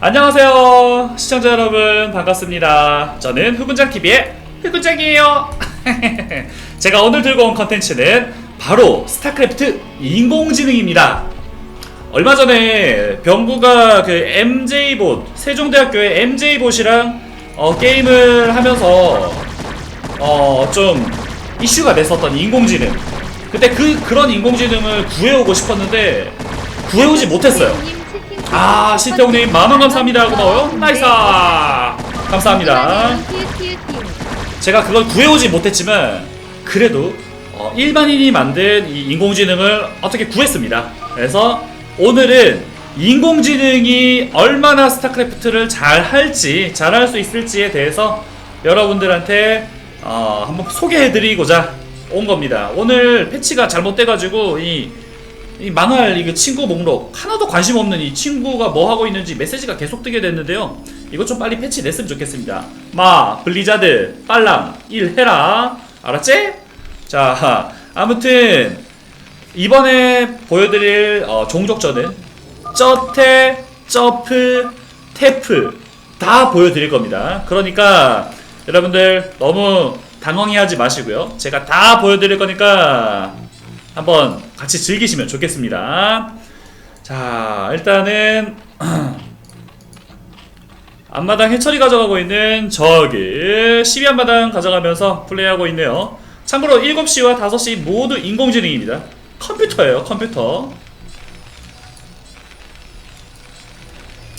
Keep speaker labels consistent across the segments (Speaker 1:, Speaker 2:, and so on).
Speaker 1: 안녕하세요 시청자 여러분. 반갑습니다. 저는 흑군장TV의 흑군장이에요. 제가 오늘 들고 온 컨텐츠는 바로 스타크래프트 인공지능입니다. 얼마 전에 병구가 그 MJ봇 세종대학교의 MJ봇이랑 어, 게임을 하면서 어, 좀 이슈가 됐었던 인공지능. 그때 그 그런 인공지능을 구해오고 싶었는데 구해오지 못했어요 아 신태웅님 만원 감사합니다. 고마워요. 나이스. 감사합니다. 제가 그걸 구해오지 못했지만 그래도 어, 일반인이 만든 이 인공지능을 어떻게 구했습니다. 그래서 오늘은 인공지능이 얼마나 스타크래프트를 잘 할지 잘 할 수 있을지에 대해서 여러분들한테 어, 한번 소개해드리고자 온 겁니다. 오늘 패치가 잘못돼가지고 이 이 만화를 이거 친구 목록 하나도 관심 없는 이 친구가 뭐 하고 있는지 메시지가 계속 뜨게 됐는데요. 이거 좀 빨리 패치 냈으면 좋겠습니다. 마 블리자드 빨랑 일 해라 알았지? 자 아무튼 이번에 보여드릴 어, 종족전은 쩌테 점프 테프 다 보여드릴 겁니다. 그러니까 여러분들 너무 당황해하지 마시고요. 제가 다 보여드릴 거니까 한번 같이 즐기시면 좋겠습니다. 자, 일단은 앞마당 해철이 가져가고 있는 저기 12 앞마당 가져가면서 플레이하고 있네요. 참고로 7시와 5시 모두 인공지능입니다. 컴퓨터예요, 컴퓨터.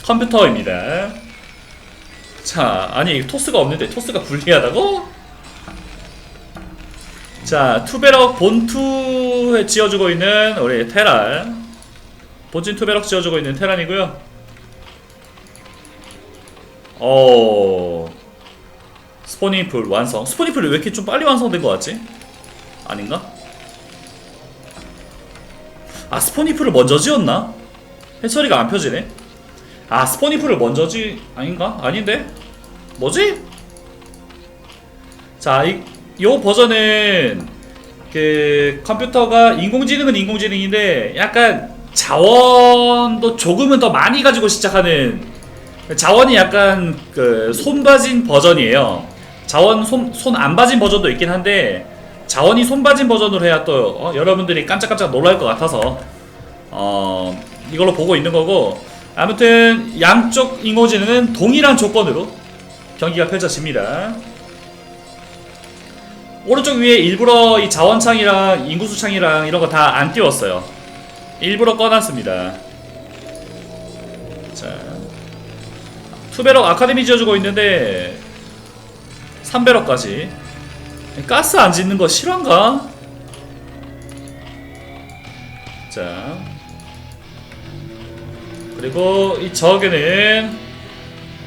Speaker 1: 컴퓨터입니다. 자, 아니 토스가 없는데 토스가 불리하다고? 자, 투베럭 본투에 지어주고 있는 우리 테란. 본진 투베럭 지어주고 있는 테란이고요. 어. 스포닝풀 완성. 스포닝풀이 왜 이렇게 좀 빨리 완성된 것 같지? 아닌가? 아, 스포닝풀을 먼저 지었나? 해처리가 안 펴지네. 아, 스포닝풀을 먼저 지 아닌가? 아닌데? 뭐지? 자, 이, 요 버전은 그 컴퓨터가 인공지능은 인공지능인데 약간 자원도 조금은 더 많이 가지고 시작하는 자원이 약간 그 손바진 버전이에요. 자원 손손안 바진 버전도 있긴 한데 자원이 손 바진 버전으로 해야 또 어, 여러분들이 깜짝깜짝 놀랄 것 같아서 어 이걸로 보고 있는 거고 아무튼 양쪽 인공지능은 동일한 조건으로 경기가 펼쳐집니다. 오른쪽 위에 일부러 이 자원창이랑 인구수창이랑 이런 거 다 안 띄웠어요. 일부러 꺼놨습니다. 자, 투베럭 아카데미 지어주고 있는데 3배럭까지 가스 안 짓는 거 실화인가? 자, 그리고 이 저기는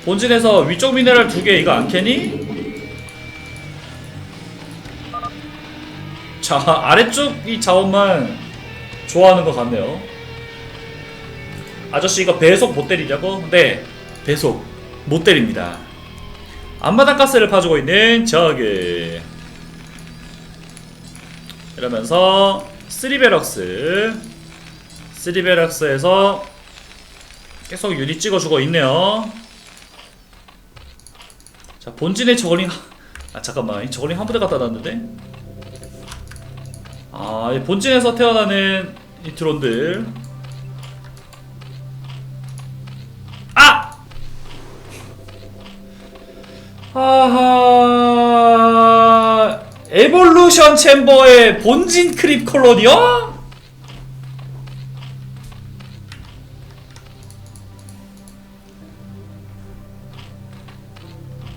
Speaker 1: 본진에서 위쪽 미네랄 두 개 이거 안 캐니? 자 아래쪽 이 자원만 좋아하는 것 같네요. 아저씨 이거 배속 못 때리냐고? 네 배속 못 때립니다. 앞마당 가스를 파주고 있는 저기. 이러면서 쓰리베럭스. 쓰리베럭스에서 계속 유닛 찍어주고 있네요. 자 본진의 저글링 아 잠깐만. 이 저글링 한 부대 갖다 놨는데 아, 이 본진에서 태어나는 이 드론들. 아! 하하. 에볼루션 챔버의 본진 크립 콜로니요?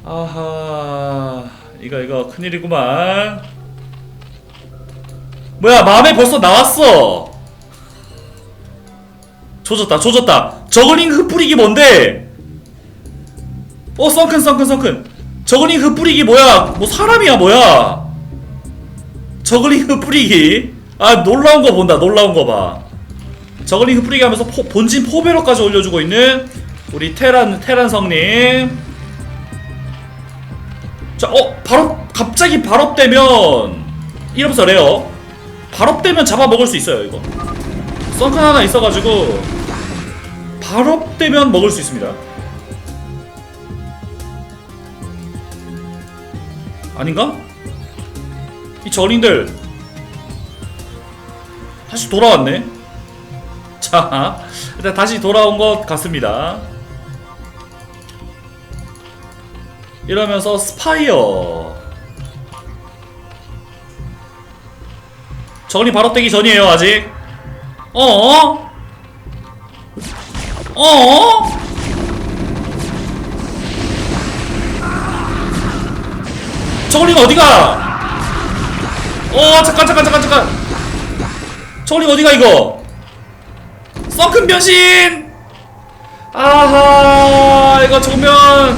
Speaker 1: 아하. 이거, 이거, 큰일이구만. 뭐야 마음에 벌써 나왔어. 조졌다 조졌다. 저글링 흩뿌리기 뭔데? 어 썬큰 썬큰 썬큰. 저글링 흩뿌리기 뭐야? 뭐 사람이야 뭐야? 저글링 흩뿌리기. 아 놀라운 거 본다 놀라운 거봐. 저글링 흩뿌리기 하면서 포, 본진 포베로까지 올려주고 있는 우리 테란 테란 성님. 자 어 바로 갑자기 발업되면 이러면서 레어 발업되면 잡아먹을 수 있어요 이거. 썬크 하나 있어가지고 발업되면 먹을 수 있습니다. 아닌가? 이 절인들. 다시 돌아왔네. 자 일단 다시 돌아온 것 같습니다. 이러면서 스파이어. 저리 바로 떼기 전이에요, 아직. 어어? 어어? 저걸링 어디가? 어 잠깐 잠깐 잠깐 잠깐 저걸링 어디가 이거 썬큰 변신 아하 이거 정면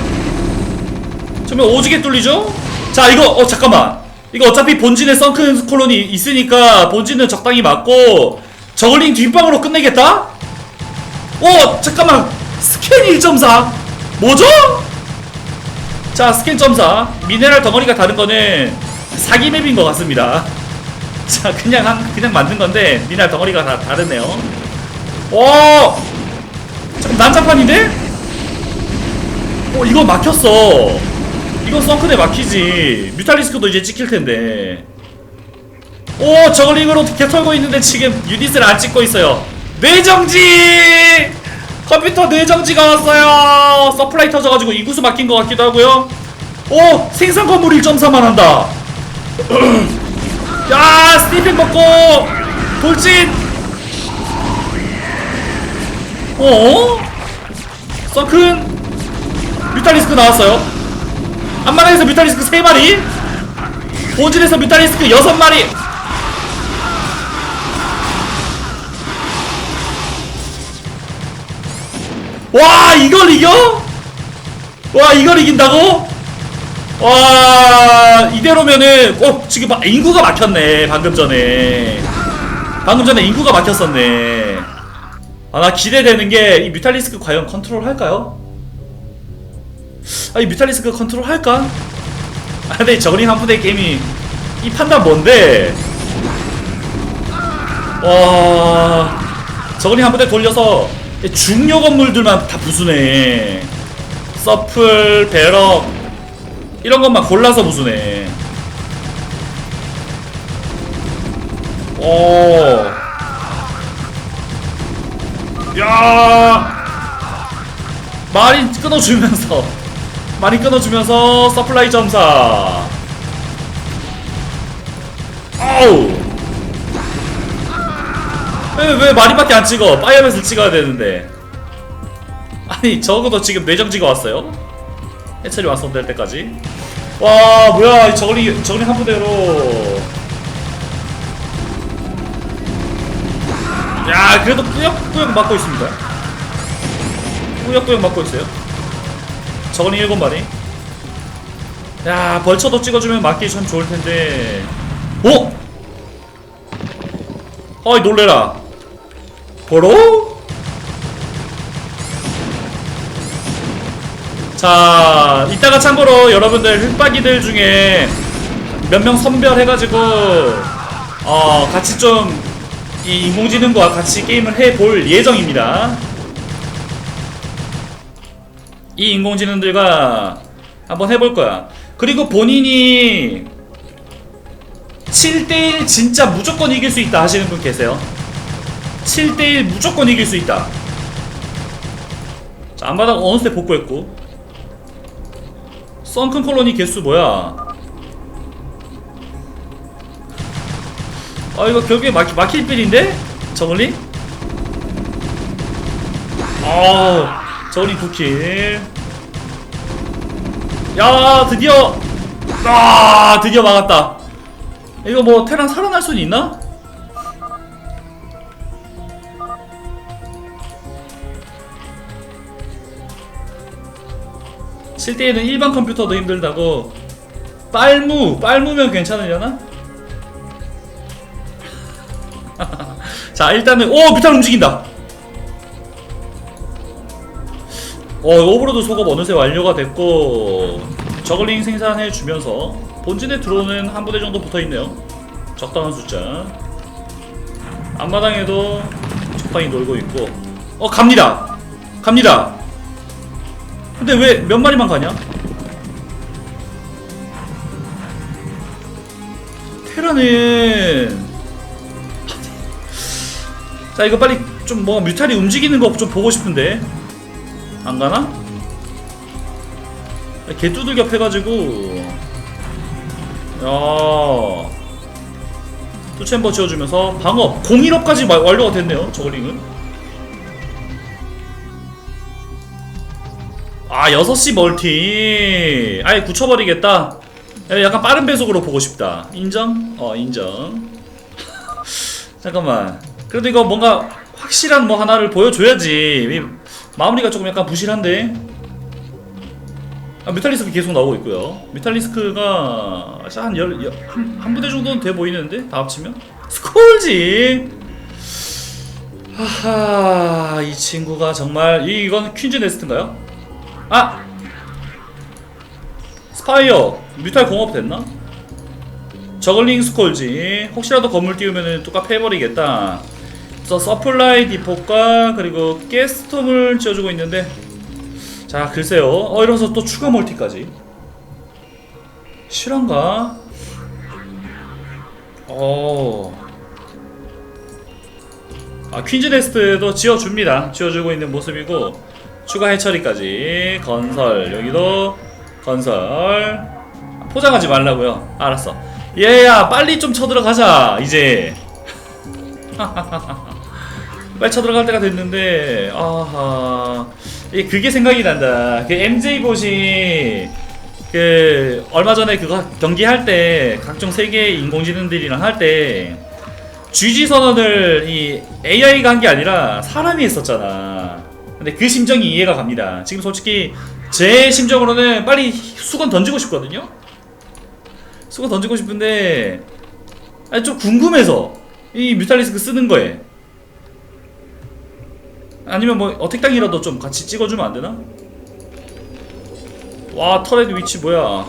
Speaker 1: 정면 오지게 뚫리죠? 자 이거 어 잠깐만 이거 어차피 본진에 썬큰 콜론이 있으니까 본진은 적당히 맞고 저글링 뒷방으로 끝내겠다? 오 잠깐만. 스캔 1.4 뭐죠? 자 스캔 점사. 미네랄 덩어리가 다른 거는 사기 맵인 것 같습니다. 자 그냥 한 그냥 만든 건데 미네랄 덩어리가 다 다르네요. 오! 잠깐 난장판인데? 어 이거 막혔어 이건 썬크대 막히지. 뮤탈리스크도 이제 찍힐 텐데. 오 저글링으로 개 털고 있는데 지금 유닛을 안 찍고 있어요. 뇌정지! 컴퓨터 뇌정지가 왔어요. 서플라이 터져가지고 이구수 막힌 것 같기도 하고요. 오 생산 건물 1.4만 한다. 야 스티핑 먹고. 돌진! 어? 서큰? 뮤탈리스크 나왔어요 앞마당에서 뮤탈리스크 3마리 본진에서 뮤탈리스크 6마리 와 이걸 이겨? 와 이걸 이긴다고? 와 이대로면은 어 지금 막 인구가 막혔네 방금 전에 방금 전에 인구가 막혔었네 아 나 기대되는 게 이 뮤탈리스크 과연 컨트롤 할까요? 아이 뮤탈리스크 컨트롤 할까? 아 근데 저그링 한 부대 게임이 이 판단 뭔데? 와 저그링 한 부대 돌려서 중요 건물들만 다 부수네 서플 배럭 이런 것만 골라서 부수네 오. 야. 마린 끊어주면서 마린 끊어주면서 서플라이 점사. 아우. 왜, 왜 마린밖에 안 찍어? 파이어맨스 찍어야 되는데. 아니 적어도 지금 뇌정지가 왔어요. 해철이 완성될 때까지. 와 뭐야 이 저글링 저글링 한 부대로. 야 그래도 꾸역꾸역 막고 있습니다 꾸역꾸역 막고 있어요 저거는 일곱 마리 야 벌처도 찍어주면 맞기 참 좋을 텐데 어? 어이 놀래라 보로? 자 이따가 참고로 여러분들 흑박이들 중에 몇 명 선별해가지고 어 같이 좀 이 인공지능과 같이 게임을 해볼 예정입니다. 이 인공지능들과 한번 해볼 거야. 그리고 본인이 7대1 진짜 무조건 이길 수 있다 하시는 분 계세요. 7대1 무조건 이길 수 있다. 자, 안바닥 어느새 복구했고. 썬큰 콜로니 개수 뭐야? 아 이거 결국에 막, 막힐 빌인데? 저글링? 아 저글링 9킬. 야 드디어. 아 드디어 막았다. 이거 뭐 테란 살아날 수는 있나? 실대에는 일반 컴퓨터도 힘들다고. 빨무 빨무면 괜찮으려나? 자 일단은 오 뮤탈 움직인다 어 오브로드 소급 어느새 완료가 됐고 저글링 생산해 주면서 본진에 들어오는 한 부대 정도 붙어있네요. 적당한 숫자. 앞마당에도 적당히 놀고 있고. 어 갑니다! 갑니다! 근데 왜 몇 마리만 가냐? 테라는 자 이거 빨리 좀 뭐 뮤탈이 움직이는 거 좀 보고 싶은데 안 가나? 개 두들겨 패가지고. 야. 투챔버 지어주면서 방어. 01업까지 완료가 됐네요 저글링은. 아 6시 멀티. 아예 굳혀버리겠다. 야, 약간 빠른 배속으로 보고 싶다. 인정? 어 인정. 잠깐만. 그래도 이거 뭔가 확실한 뭐 하나를 보여줘야지. 이 마무리가 조금 약간 부실한데. 아, 뮤탈리스크 계속 나오고 있고요. 뮤탈리스크가 한, 열, 열, 한, 한 부대 정도는 돼 보이는데? 다 합치면? 스콜지! 하하 이 친구가 정말 이, 이건 퀸즈 네스트인가요? 아! 스파이어! 뮤탈 공업 됐나? 저글링 스콜지. 혹시라도 건물 띄우면 은 뚜까 패버리겠다 서 서플라이 디포과 그리고 가스톰을 지어주고 있는데 자 글쎄요. 어 이러면서 또 추가 멀티까지. 실한가? 어... 아 퀸즈 네스트도 지어줍니다. 지어주고 있는 모습이고 추가 해처리까지. 건설 여기도 건설. 포장하지 말라고요. 알았어. 얘야 빨리 좀 쳐들어가자 이제 빨리 쳐들어갈 때가 됐는데 아하. 이 그게 생각이 난다. 그 MJ 보시 그 얼마 전에 그거 경기 할 때 각종 세계 인공지능들이랑 할 때 GG 선언을 이 AI가 한 게 아니라 사람이 했었잖아. 근데 그 심정이 이해가 갑니다. 지금 솔직히 제 심정으로는 빨리 수건 던지고 싶거든요? 수건 던지고 싶은데 아니 좀 궁금해서 이 뮤탈리스크 쓰는 거에 아니면 뭐 어택당이라도 좀 같이 찍어주면 안 되나? 와 터렛 위치 뭐야?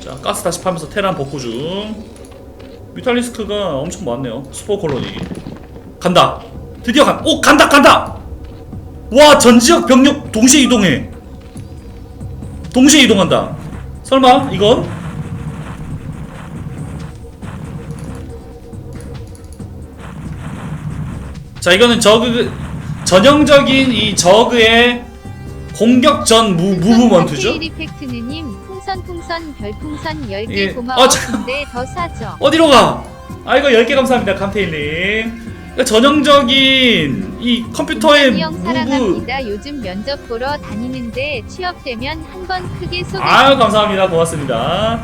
Speaker 1: 자 가스 다시 파면서 테란 복구 중. 뮤탈리스크가 엄청 많네요. 스포 콜로니 간다. 드디어 간. 오 간다 간다. 와 전지역 병력 동시에 이동해. 동시에 이동한다. 설마 이건? 자 이거는 저그 전형적인 이 저그의 공격 전 무, 무브먼트죠?
Speaker 2: 이펙트느님 풍선 풍선 별풍선 10개
Speaker 1: 예.
Speaker 2: 고마워. 근데 더 사죠.
Speaker 1: 어디로 가? 아 이거 10개 감사합니다 그러니까 전형적인 이 컴퓨터의
Speaker 2: 형
Speaker 1: 무브.
Speaker 2: 사랑합니다. 요즘 면접 보러 다니는데 취업되면 한번 크게 소개
Speaker 1: 아유 감사합니다. 고맙습니다.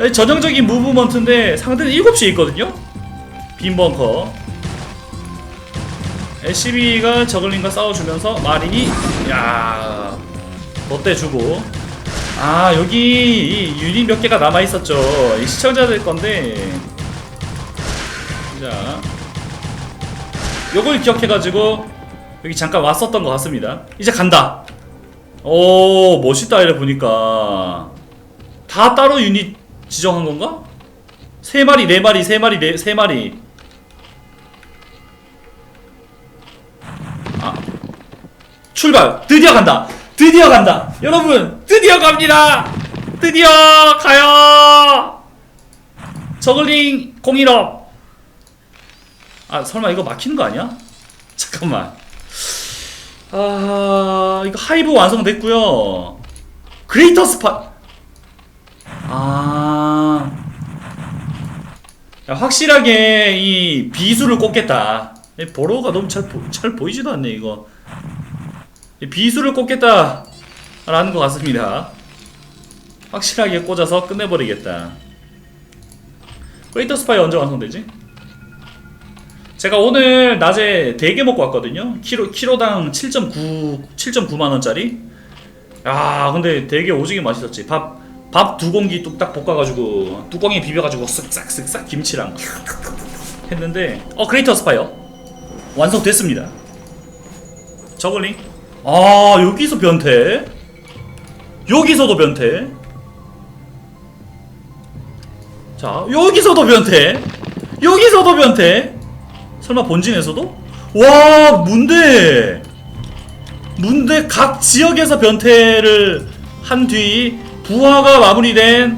Speaker 1: 에, 전형적인 무브먼트인데 상대는 7시에 있거든요? 빈 벙커 SCB가 저글링과 싸워주면서 마린이 야 롯데주고. 아 여기 이 유닛 몇 개가 남아있었죠. 이 시청자들 건데. 자. 요걸 기억해가지고 여기 잠깐 왔었던 것 같습니다. 이제 간다. 오 멋있다 이래 보니까. 다 따로 유닛 지정한 건가? 세 마리 네 마리 세 마리 네세 마리 출발. 드디어 간다. 드디어 간다. 여러분 드디어 갑니다. 드디어 가요. 저글링 01업. 아 설마 이거 막히는 거 아니야? 잠깐만. 아 이거 하이브 완성됐고요. 그레이터 스파 아. 야, 확실하게 이 비수를 꼽겠다. 이 보로가 너무 잘, 보, 잘 보이지도 않네 이거. 이 비수를 꼽겠다 라는 것 같습니다 확실하게 꽂아서 끝내버리겠다 그레이터 스파이 언제 완성되지? 제가 오늘 낮에 대게 먹고 왔거든요. 키로 키로당 7.9 7.9만 원짜리. 야, 근데 되게 오지게 맛있었지. 밥 밥 두 공기 뚝딱 볶아가지고 뚜껑에 비벼가지고 쓱싹 쓱싹 김치랑 했는데 어 그레이터 스파이어 완성됐습니다. 저글링. 아 여기서 변태. 여기서도 변태. 자 여기서도 변태. 여기서도 변태. 설마 본진에서도? 와 문대 문대 각 지역에서 변태를 한 뒤 부하가 마무리된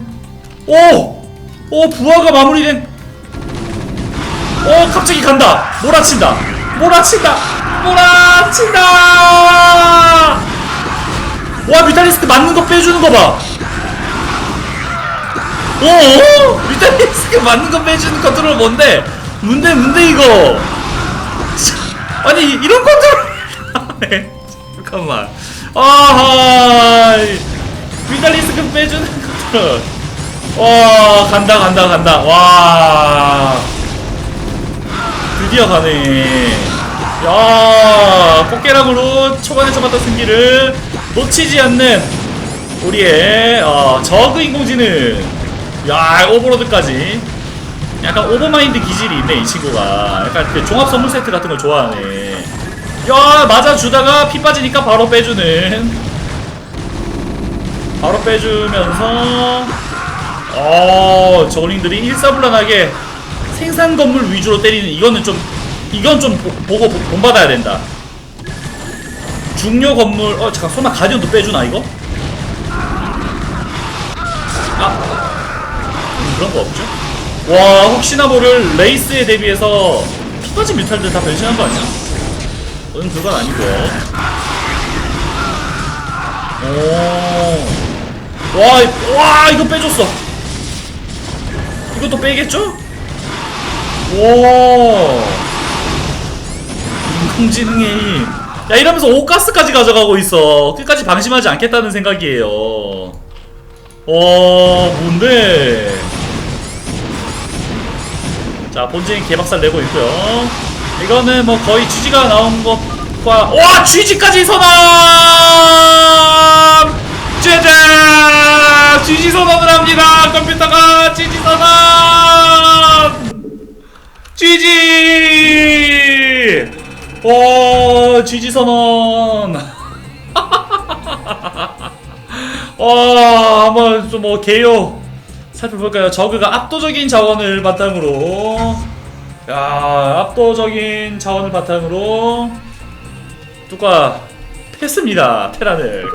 Speaker 1: 오! 오 부하가 마무리된 오 갑자기 간다 몰아친다 몰아친다 몰아친다! 와 뮤탈리스크 맞는 거 빼주는 거봐. 오 뮤탈리스크 맞는 거 빼주는 컨트롤 뭔데? 뭔데 뭔데 이거? 아니 이런 컨트롤 잠깐만. 아하. 뮤탈리스크 빼주는 컨트롤. 와 간다 간다 간다. 와. 드디어 가네 야 꽃게랑으로 초반에 잡았던 승기를 놓치지 않는 우리의 어, 저그 인공지능. 야 오버로드까지. 약간 오버마인드 기질이 있네 이 친구가. 약간 그 종합 선물 세트 같은 걸 좋아하네. 야 맞아주다가 피 빠지니까 바로 빼주는. 바로 빼주면서 어, 저글링들이 일사불란하게 생산 건물 위주로 때리는 이거는 좀 이건 좀 보, 보- 본받아야 된다. 중요 건물 어 잠깐 설마 가디언도 빼주나 이거? 아 음, 그런 거 없죠? 와 혹시나 모를 레이스에 대비해서 피까지 뮤탈들 다 변신한 거 아니야? 응 그건 아니고 오와 와 이거 빼줬어 이것도 빼겠죠? 오 힘. 야 이러면서 오가스까지 가져가고 있어. 끝까지 방심하지 않겠다는 생각이에요. 와 뭔데? 자 본진 개박살 내고 있고요. 이거는 뭐 거의 GG가 나온 것과 와 GG까지 선언! 짜잔 GG 선언을 합니다. 컴퓨터가 GG 선언! GG 와 GG 선언. 와 한번 좀뭐 개요. 살펴볼까요? 저그가 압도적인 자원을 바탕으로. 야 압도적인 자원을 바탕으로. 뚜까 패습니다 테란을